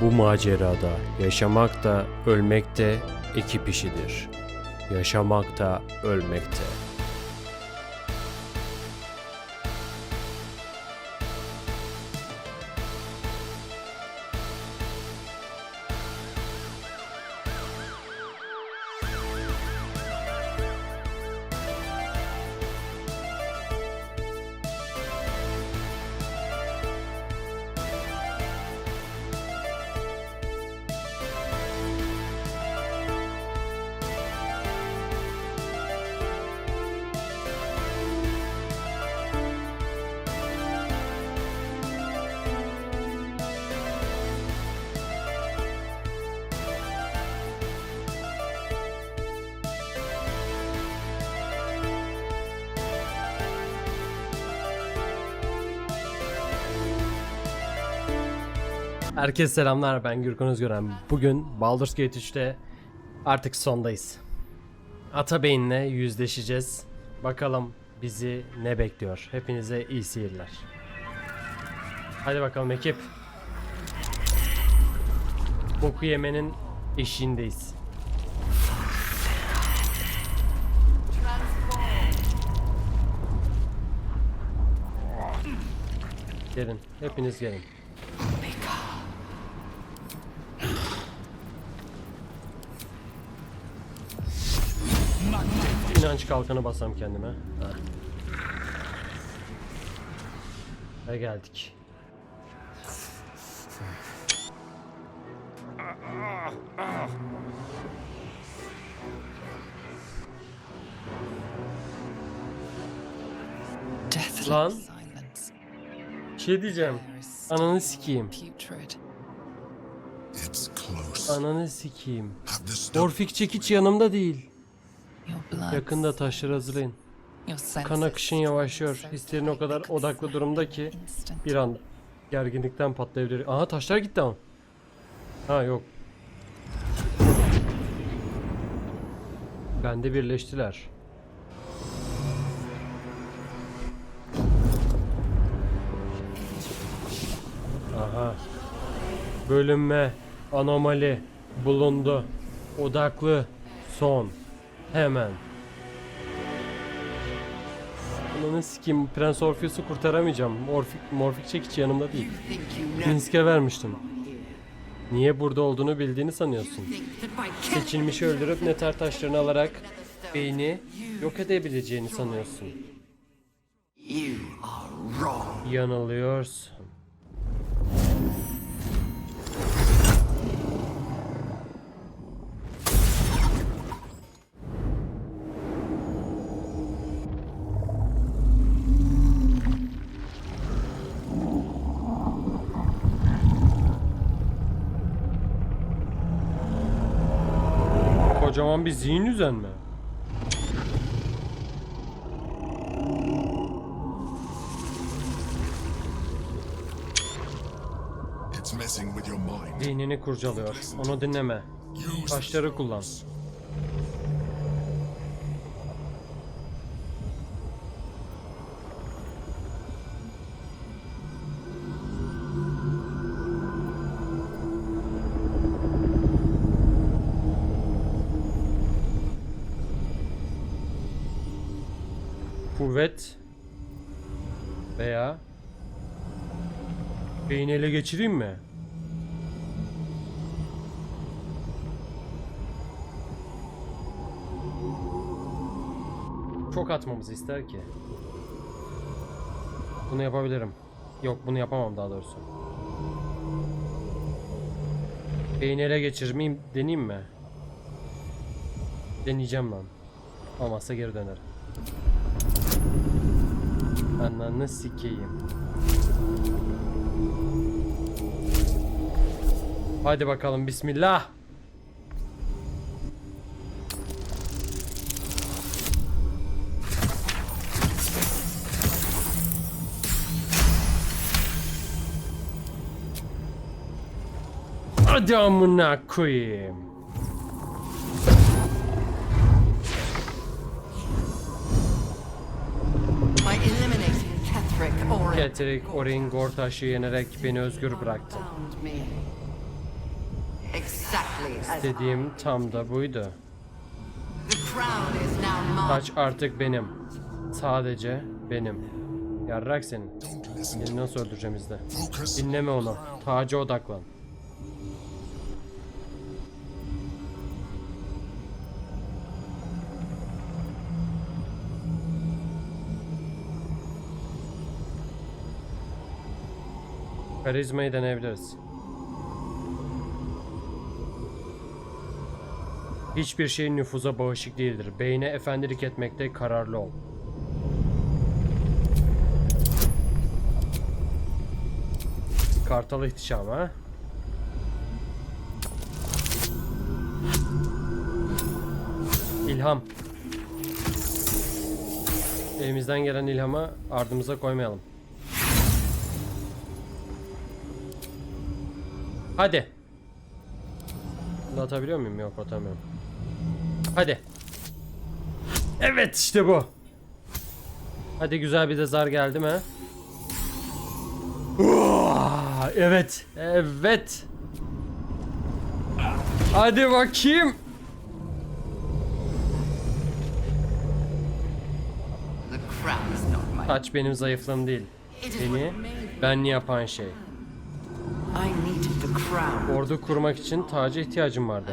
Bu macerada yaşamak da ölmek de ekip işidir. Yaşamak da ölmek de. Herkese selamlar ben Gürkan Özgören. Bugün Baldur's Gate 3'te artık sondayız. Atabeyin'le yüzleşeceğiz. Bakalım bizi ne bekliyor. Hepinize iyi seyirler. Hadi bakalım ekip. Boku yemenin eşiğindeyiz. Gelin, hepiniz gelin. İnanç kalkanı basam kendime. Ha. Ve geldik. Deathly Lan. şey diyeceğim. Ananı sikeyim. Ananı sikeyim. Have the stuff. Orfik çekiç yanımda değil. Yakında taşları hazırlayın. Kan akışın yavaşlıyor. Hislerin o kadar odaklı durumda ki bir anda gerginlikten patlayabilir. Aha taşlar gitti ama. Ha yok. Bende birleştiler. Aha. Bölünme, anomali bulundu. Odaklı, son. Hemen. Ananı sikeyim Prens Orpheus'u kurtaramayacağım. Morfik, morfik çekiç yanımda değil. Minsk'e vermiştim. Niye burada olduğunu bildiğini sanıyorsun. Seçilmişi öldürüp neter taşlarını alarak beyni yok edebileceğini sanıyorsun. Yanılıyorsun. Kocaman bir zihin düzen mi? Zihnini kurcalıyor. Onu dinleme. Taşları kullan. Kuvvet veya beyni ele geçireyim mi? Çok atmamızı ister ki. Bunu yapabilirim. Yok bunu yapamam daha doğrusu. Beyni ele geçirmeyeyim deneyeyim mi? Deneyeceğim lan. Olmazsa geri dönerim. Ananı sikeyim. Hadi bakalım bismillah. Hadi amına koyayım. Ketheric Orin Gortaş'ı yenerek beni özgür bıraktı. İstediğim tam da buydu. Taç artık benim. Sadece benim. Yarrak senin. Seni nasıl öldüreceğim izle. Focus. Dinleme onu. Taca odaklan. Karizmayı deneyebiliriz. Hiçbir şey nüfuza bağışık değildir. Beyne efendilik etmekte kararlı ol. Kartal ihtişamı ha? İlham. Elimizden gelen ilhamı ardımıza koymayalım. Hadi. Bunu atabiliyor muyum? Yok atamıyorum. Hadi. Evet işte bu. Hadi güzel bir de zar geldi mi? Evet. Evet. Hadi bakayım. Taç benim zayıflığım değil. Beni benli yapan şey. I needed the crown. Ordu kurmak için taca ihtiyacım vardı.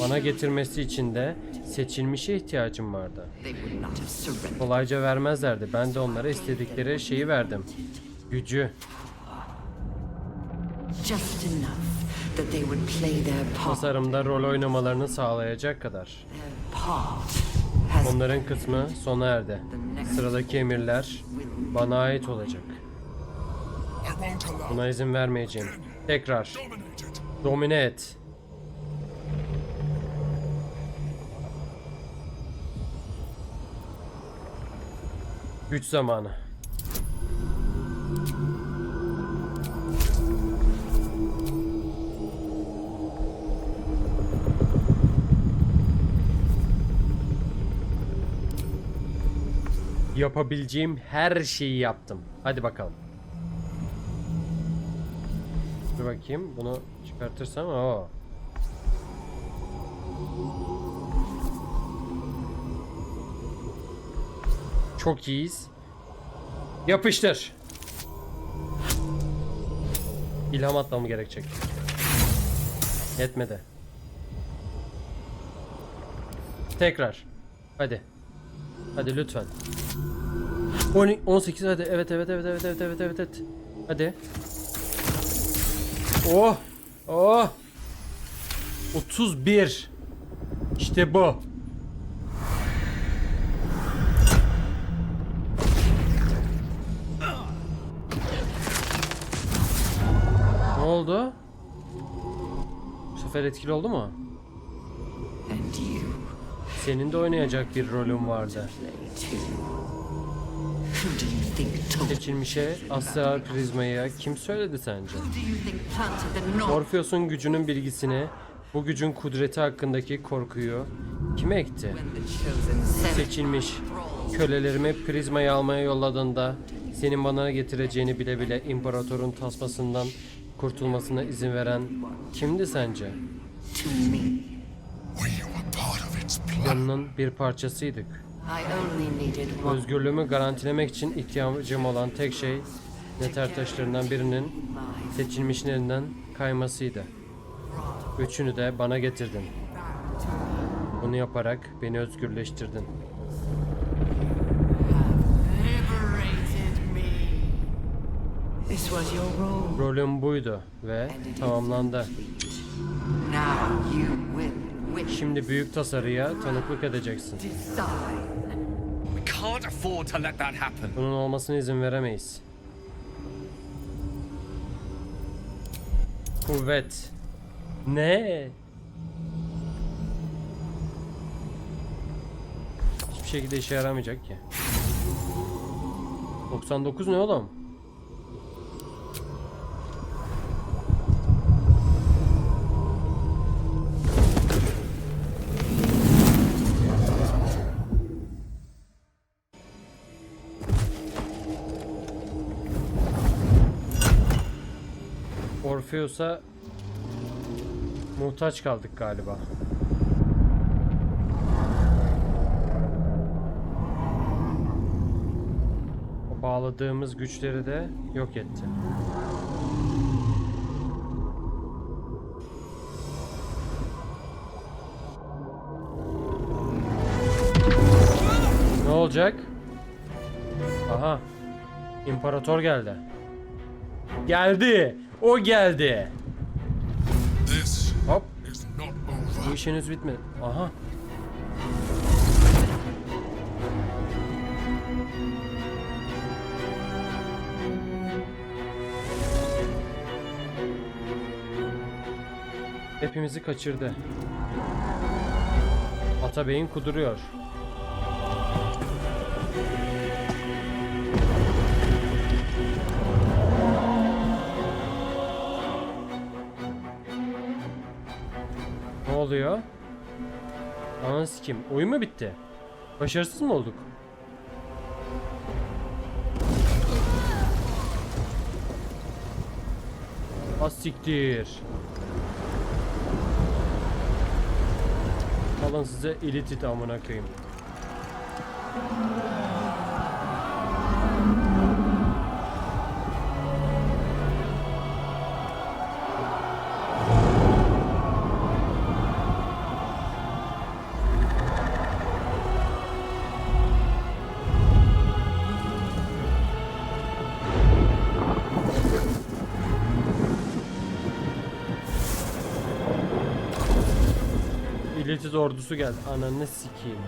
Bana getirmesi için de seçilmişe ihtiyacım vardı. Kolayca vermezlerdi. Ben de onlara istedikleri şeyi verdim. Gücü. Tasarımda rol oynamalarını sağlayacak kadar. Onların kısmı sona erdi. Sıradaki emirler bana ait olacak. Buna izin vermeyeceğim. Tekrar. Domine et. Güç zamanı. Yapabileceğim her şeyi yaptım. Hadi bakalım. Dur bakayım bunu çıkartırsam o. Çok iyiyiz. Yapıştır. İlham atmam gerekecek. Yetmedi. Tekrar. Hadi. Hadi lütfen. 10 18 hadi. Evet evet evet evet evet evet evet. evet. Hadi. Oh! Oh! 31. İşte bu. Ne oldu? Bu sefer etkili oldu mu? Senin de oynayacak bir rolün vardı. Seçilmişe Astra Prizma'ya kim söyledi sence? Morpheus'un gücünün bilgisini, bu gücün kudreti hakkındaki korkuyu kime ekti? Seçilmiş. Kölelerimi prizmayı almaya yolladığında senin bana getireceğini bile bile imparatorun tasmasından kurtulmasına izin veren kimdi sence? Planının bir parçasıydık. Özgürlüğümü garantilemek için ihtiyacım olan tek şey neter taşlarından birinin seçilmişin elinden kaymasıydı. Üçünü de bana getirdin. Bunu yaparak beni özgürleştirdin. Rolüm buydu ve tamamlandı. Şimdi büyük tasarıya tanıklık edeceksin. Afford to let that happen. Bunun olmasına izin veremeyiz. Kuvvet. Ne? Hiçbir şekilde işe yaramayacak ki. 99 ne oğlum? Orpheus'a Muhtaç kaldık galiba. O bağladığımız güçleri de yok etti. Ne olacak? Aha. İmparator geldi. Geldi. O geldi. Hop. Bu iş henüz bitmedi. Aha. Hepimizi kaçırdı. Atabey'in kuduruyor. Oluyor? Ananı sikeyim. Oyun mu bitti? Başarısız mı olduk? Az siktir. Alın size elitit amına koyayım. İlitit ordusu geldi. Ananı sikeyim.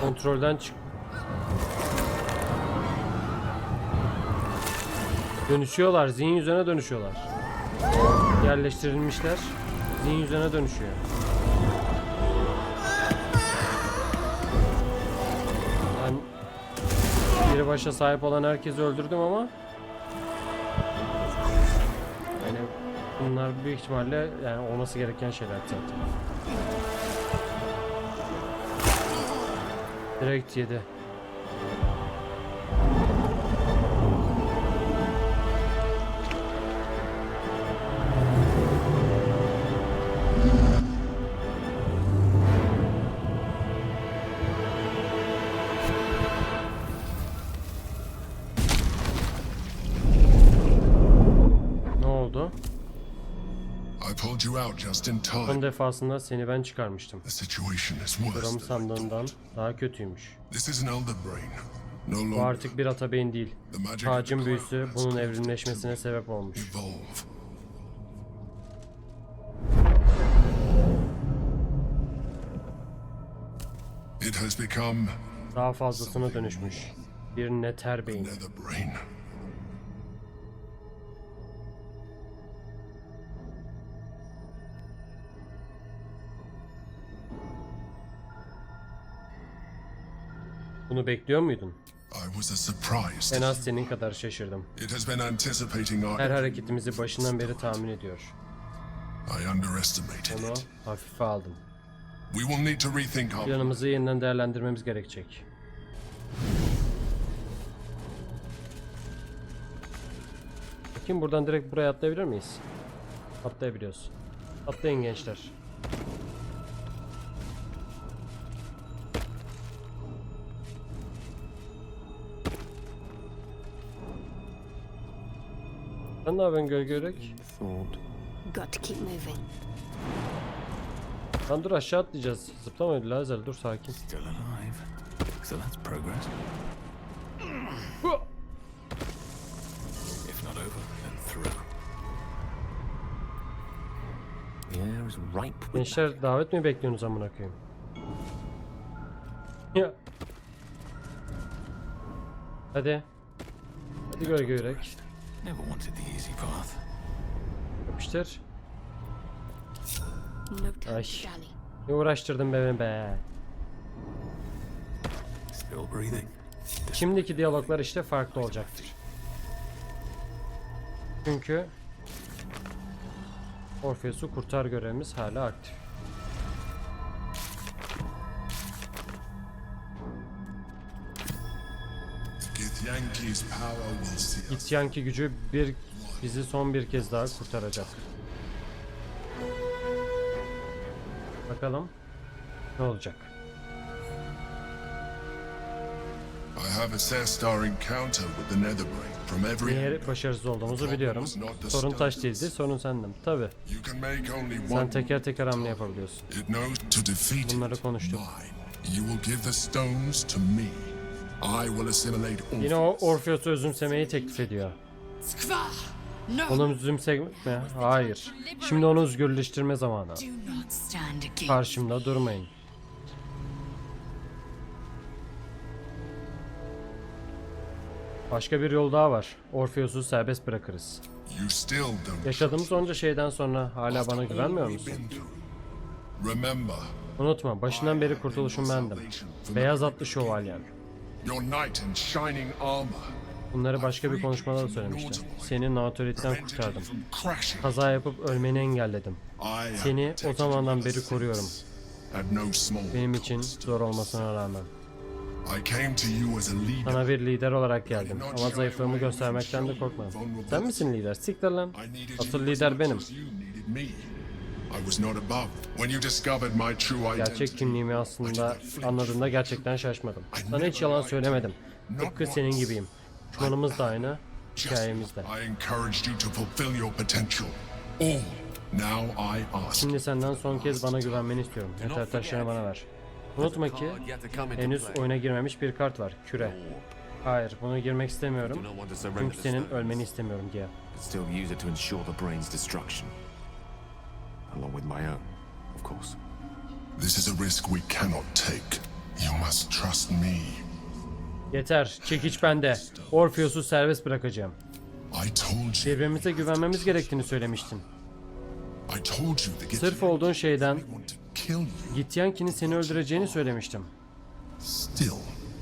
Kontrolden çık. Dönüşüyorlar. Zihin üzerine dönüşüyorlar yerleştirilmişler. Zihin yüzüne dönüşüyor. Ben biri başa sahip olan herkesi öldürdüm ama yani bunlar büyük ihtimalle yani olması gereken şeyler zaten. Direkt yedi. Just in Son defasında seni ben çıkarmıştım. The situation is worse Buram than I sandığından thought. daha kötüymüş. This is an elder brain. No Bu longer artık bir atabeyin değil. Tacın büyüsü bunun evrimleşmesine sebep olmuş. evolve. It has become Daha fazlasına dönüşmüş. Bir neter beyin. another brain. Bunu bekliyor muydun? En az senin kadar şaşırdım. Her hareketimizi başından beri tahmin ediyor. Onu hafife aldım. Planımızı yeniden değerlendirmemiz gerekecek. Bakayım buradan direkt buraya atlayabilir miyiz? Atlayabiliyoruz. Atlayın gençler. Sen ne yapıyorsun gölge yürek? Got to keep moving. Lan dur aşağı atlayacağız. Zıplama lazer dur sakin. Still alive. So that's progress. If not over, then through. The air is ripe with Gençler davet mi bekliyorsunuz amına koyayım? Ya. Hadi. Hadi gölge yürek. Never wanted the easy path. Yapıştır. Ay. Ne uğraştırdın be beni be. Still breathing. Şimdiki diyaloglar işte farklı olacaktır. Çünkü Orpheus'u kurtar görevimiz hala aktif. Githyanki's power will Gityanki gücü bir bizi son bir kez daha kurtaracak. Bakalım ne olacak. I have assessed our encounter with the Netherbrain from every Niye başarısız olduğumuzu biliyorum. Sorun taş değildi, sorun sendim. Tabi. Sen teker teker hamle yapabiliyorsun. Bunları konuştuk. You will give the stones to me. I will assimilate all. Yine o Orpheus'u özümsemeyi teklif ediyor. Onu özümsemek mi? Hayır. Şimdi onu özgürleştirme zamanı. Karşımda durmayın. Başka bir yol daha var. Orpheus'u serbest bırakırız. Yaşadığımız onca şeyden sonra hala bana güvenmiyor musun? Unutma, başından beri kurtuluşum bendim. Beyaz atlı şövalyem. Your knight in shining armor. Bunları başka bir konuşmada da söylemiştim. Seni you kurtardım. Kaza yapıp ölmeni engelledim. Seni o zamandan beri koruyorum. Benim için zor olmasına rağmen. Sana bir lider olarak geldim ama zayıflığımı göstermekten de korkmadım. Sen misin lider? Siktir lan. Asıl lider benim. Gerçek kimliğimi aslında anladığında gerçekten şaşmadım. Sana hiç yalan söylemedim. Tıpkı senin gibiyim. Düşmanımız da aynı, hikayemiz de. I encouraged you to fulfill your potential. All. Now I ask. Şimdi senden son kez bana güvenmeni istiyorum. Yeter taşlarını bana ver. Unutma ki henüz oyuna girmemiş bir kart var. Küre. Hayır, bunu girmek istemiyorum. Çünkü senin ölmeni istemiyorum diye. Along with my own, of course. This is a risk we cannot take. You must trust me. Yeter, çekiç bende. Orpheus'u serbest bırakacağım. I told you. Birbirimize güvenmemiz gerektiğini söylemiştin. I told you the Sırf olduğun şeyden want to kill you. Gityanki'nin seni öldüreceğini söylemiştim. Still.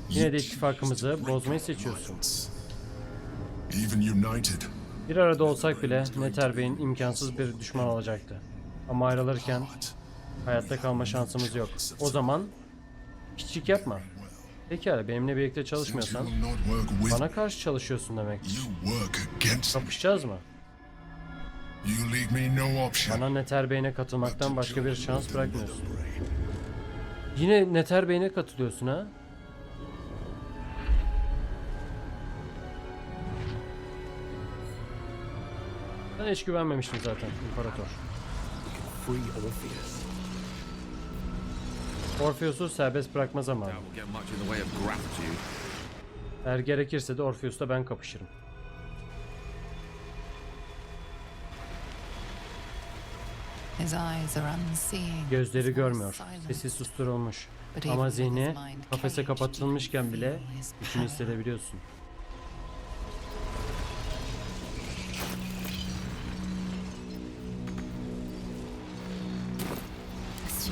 Yine de ittifakımızı bozmayı seçiyorsun. Even united, Bir arada olsak bile Nether Bey'in imkansız bir düşman olacaktı. Ama ayrılırken hayatta kalma şansımız yok. O zaman hiçlik yapma. Pekala benimle birlikte çalışmıyorsan bana karşı çalışıyorsun demek. Kapışacağız mı? Bana Nether Bey'ine katılmaktan başka bir şans bırakmıyorsun. Yine Nether Bey'ine katılıyorsun ha? Ben hiç güvenmemiştim zaten İmparator. Free Orpheus. Orpheus'u serbest bırakma zamanı. Eğer gerekirse de Orpheus'la ben kapışırım. His eyes are unseeing. Gözleri görmüyor. Sesi susturulmuş. Ama zihni kafese kapatılmışken bile power. hissedebiliyorsun.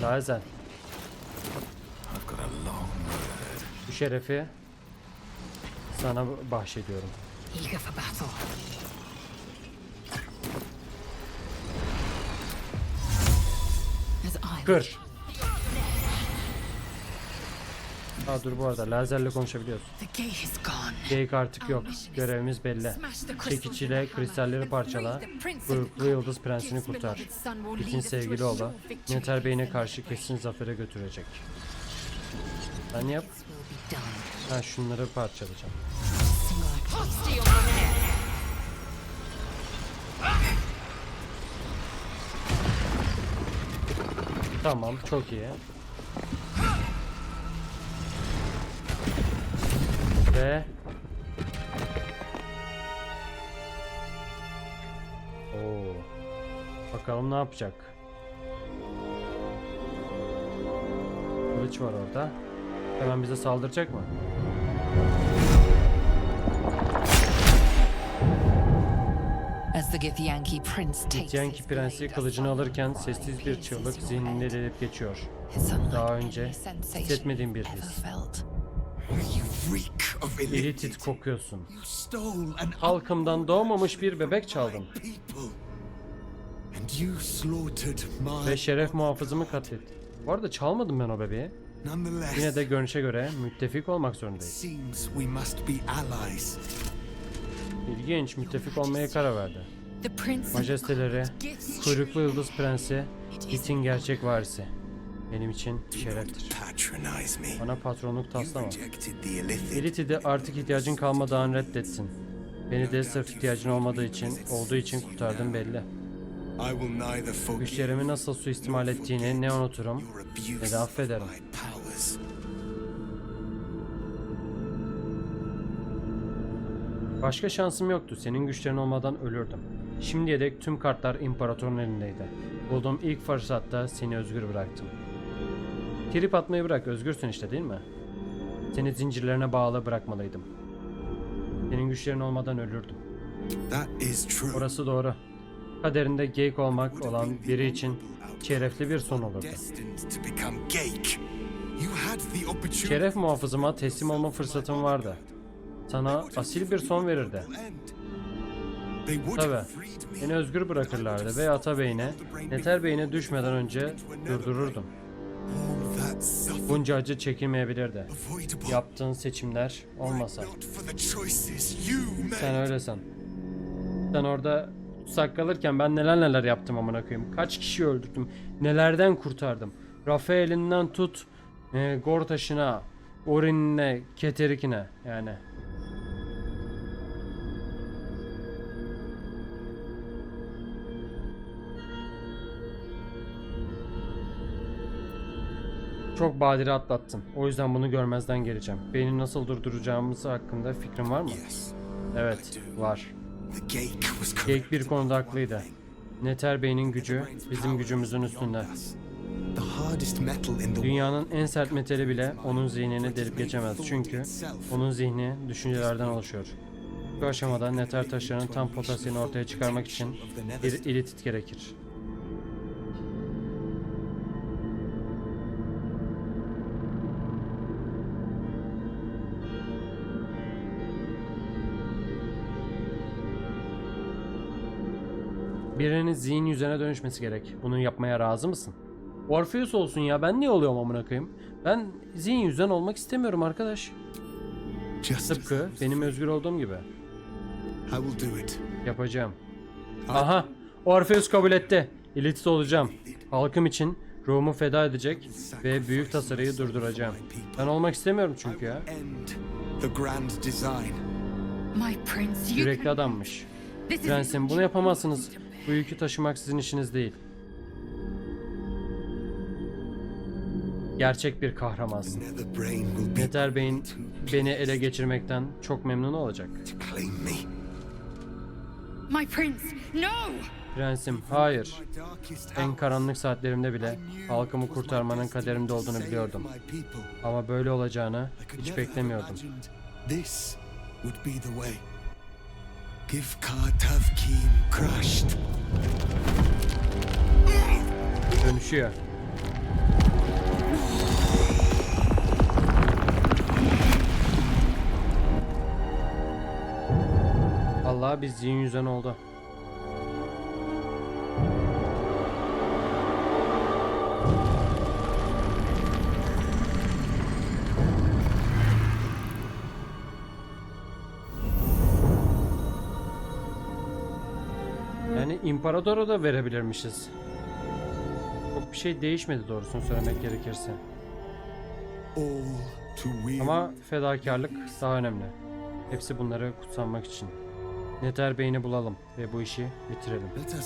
Lazen, bu şerefi sana bahşediyorum. Kır. Aa dur bu arada lazerle konuşabiliyoruz. Geyik artık yok. Görevimiz belli. Çekiç ile kristalleri parçala. Kuyruklu Yıldız Prensini kurtar. Bütün sevgili oğlu Nether Bey'ine karşı kesin zafere götürecek. Sen yap. Ben şunları parçalayacağım. Tamam, çok iyi. Ve Oo. Bakalım ne yapacak. Kılıç var orada. Hemen bize saldıracak mı? As the Githyanki prince takes Githyanki his prensi kılıcını alırken sessiz bir çığlık zihninde delip geçiyor. Daha önce hissetmediğim bir his. Elitit kokuyorsun. Halkımdan doğmamış bir bebek çaldın. Ve şeref muhafızımı katletti. Bu arada çalmadım ben o bebeği. Yine de görünüşe göre müttefik olmak zorundayız. İlginç, müttefik olmaya karar verdi. Majesteleri, kuyruklu yıldız prensi, Hit'in gerçek varisi. Benim için şereftir. Bana patronluk taslama. Elit'i artık ihtiyacın kalmadan reddetsin. Beni de sırf ihtiyacın olmadığı için, olduğu için kurtardın belli. Güçlerimi nasıl suistimal ettiğini ne unuturum ne de affederim. Başka şansım yoktu. Senin güçlerin olmadan ölürdüm. Şimdiye dek tüm kartlar imparatorun elindeydi. Bulduğum ilk fırsatta seni özgür bıraktım. Trip atmayı bırak, özgürsün işte değil mi? Seni zincirlerine bağlı bırakmalıydım. Senin güçlerin olmadan ölürdüm. Orası doğru. Kaderinde geyik olmak olan biri için şerefli bir son olurdu. Şeref muhafızıma teslim olma fırsatım vardı. Sana asil bir son verirdi. Tabi. Beni özgür bırakırlardı ve Atabey'ine, Neter Bey'ine düşmeden önce durdururdum. Bunca acı çekilmeyebilirdi. avoidable. Yaptığın seçimler olmasa. Sen öylesin. Sen orada tutsak kalırken ben neler neler yaptım amına koyayım. Kaç kişi öldürdüm. Nelerden kurtardım. Rafael'inden tut e, Gortaş'ına, Orin'ine, Keterik'ine yani. Çok badire atlattın. O yüzden bunu görmezden geleceğim. Beni nasıl durduracağımız hakkında fikrin var mı? Evet, var. Geyik bir konuda haklıydı. Neter Bey'in gücü bizim gücümüzün üstünde. Dünyanın en sert metali bile onun zihnini delip geçemez. Çünkü onun zihni düşüncelerden oluşuyor. Bu aşamada neter taşlarının tam potansiyelini ortaya çıkarmak için bir ilitit gerekir. Birinin zihin yüzüne dönüşmesi gerek. Bunu yapmaya razı mısın? Orpheus olsun ya ben niye oluyorum amına koyayım? Ben zihin yüzden olmak istemiyorum arkadaş. Tıpkı benim özgür olduğum gibi. I will do it. Yapacağım. Aha! Orpheus kabul etti. Elitist olacağım. Halkım için ruhumu feda edecek ve büyük tasarıyı durduracağım. Ben olmak istemiyorum çünkü ya. Yürekli adammış. Prensim bunu yapamazsınız. Bu yükü taşımak sizin işiniz değil. Gerçek bir kahramansın. Nether Bey'in beni ele geçirmekten çok memnun olacak. My prince, no! Prensim, hayır. En karanlık saatlerimde bile halkımı kurtarmanın kaderimde olduğunu biliyordum. Ama böyle olacağını hiç beklemiyordum. This would be the way. Give Kartavkim crushed. Dönüşüyor. Allah biz zihin yüzen oldu. İmparatora da verebilirmişiz. Çok bir şey değişmedi doğrusunu söylemek gerekirse. Ama fedakarlık daha önemli. Hepsi bunları kutsanmak için. Neter Bey'ini bulalım ve bu işi bitirelim. Nether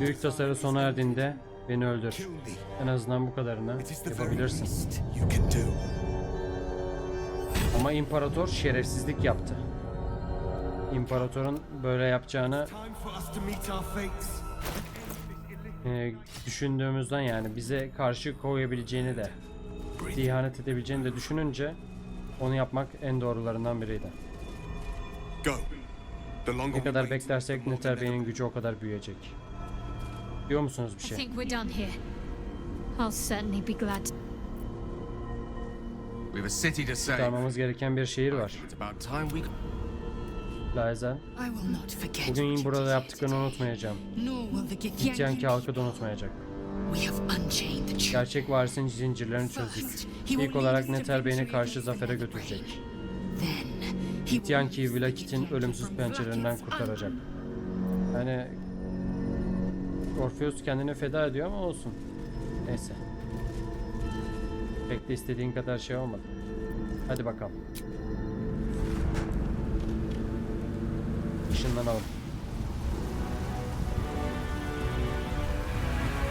Büyük tasarı sona erdiğinde beni öldür. En azından bu kadarını yapabilirsin. Ama imparator şerefsizlik yaptı. İmparatorun böyle yapacağını e, düşündüğümüzden yani bize karşı koyabileceğini de ihanet edebileceğini de düşününce onu yapmak en doğrularından biriydi. Ne kadar beklersek the Bey'in gücü o kadar büyüyecek. Diyor musunuz bir şey? Kurtarmamız gereken bir şehir var. Forget Bugün burada yaptıklarını unutmayacağım. Githyanki. halkı da unutmayacak. Gerçek varisin zincirlerini çözdük. İlk olarak Netherbane'e karşı zafere götürecek. Githyanki'yi Vlakith'in ölümsüz pençelerinden kurtaracak. Yani Orpheus kendini feda ediyor ama olsun. Neyse. Pek de istediğin kadar şey olmadı. Hadi bakalım. Işınlanalım.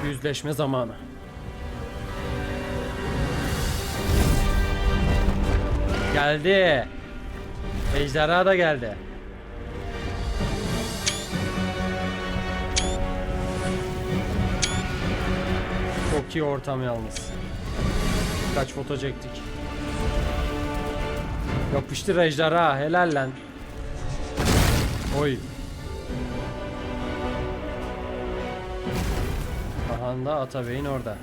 Yüzleşme zamanı. Geldi. Ejderha da geldi. Çok iyi ortam yalnız. Kaç foto çektik. Yapıştır ejderha helal lan. Oy. Aha da Atabey'in orada.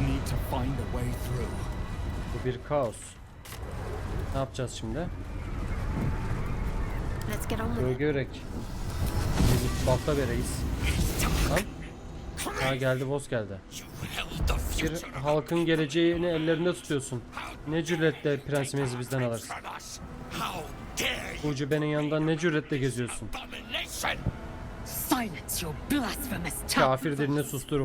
Need to find a way through. Bu bir kaos. Ne yapacağız şimdi? Let's get on with it. Gölge yürek. Bir Balta vereyiz. Lan. Ha geldi boss geldi. Bir halkın geleceğini ellerinde tutuyorsun. Ne cüretle prensimizi bizden alırsın. Bu ucubenin yanında ne cüretle geziyorsun. Kafir dilini sustur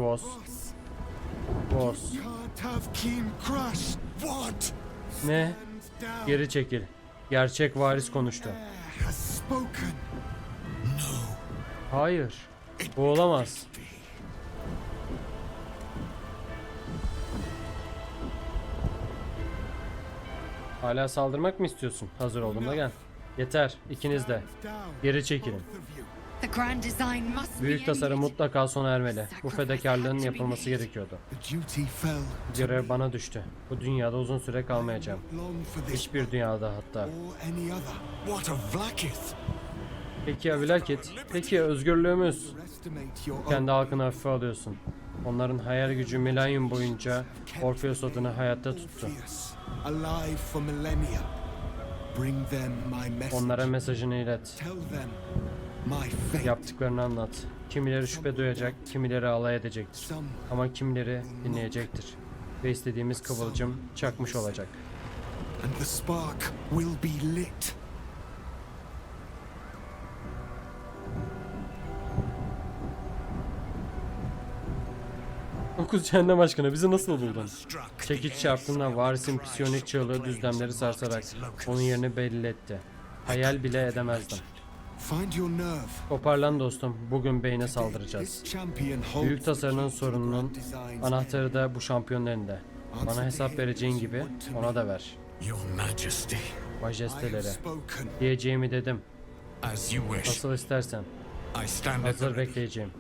crushed. What? Ne? Geri çekil. Gerçek varis konuştu. Hayır. Bu olamaz. Hala saldırmak mı istiyorsun? Hazır olduğunda gel. Yeter. ikiniz de. Geri çekilin. Büyük tasarım mutlaka sona ermeli. Bu fedakarlığın yapılması gerekiyordu. Görev bana düştü. Bu dünyada uzun süre kalmayacağım. Hiçbir dünyada hatta. Peki ya Vlakith? Peki ya özgürlüğümüz? Kendi halkını hafife alıyorsun. Onların hayal gücü milenyum boyunca Orpheus adını hayatta tuttu. Alive for millennia. Bring them my message. Onlara mesajını ilet. Yaptıklarını anlat. Kimileri şüphe duyacak, kimileri alay edecektir. Ama kimileri dinleyecektir. Ve istediğimiz kıvılcım çakmış olacak. and the spark will be lit. Dokuz cehennem aşkına bizi nasıl buldun? Çekiç çarptığında varisin psiyonik çığlığı düzlemleri sarsarak onun yerini belli etti. Hayal bile edemezdim. Toparlan dostum, bugün beyne saldıracağız. Büyük tasarının sorununun anahtarı da bu şampiyonun elinde. Bana hesap vereceğin gibi ona da ver. Majesteleri. Diyeceğimi dedim. Nasıl istersen. Hazır bekleyeceğim.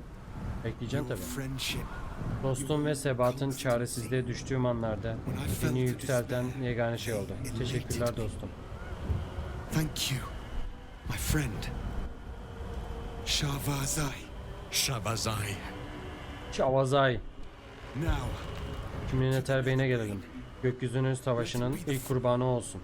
Bekleyeceğim tabii. Dostum ve sebatın çaresizliğe düştüğüm anlarda beni yükselten yegane şey oldu. Teşekkürler dostum. Thank you, my friend. Shavazai. Shabazai. Şavazay. Now, Şimdi Netherbane'e gelelim. Gökyüzünün savaşının ilk kurbanı olsun.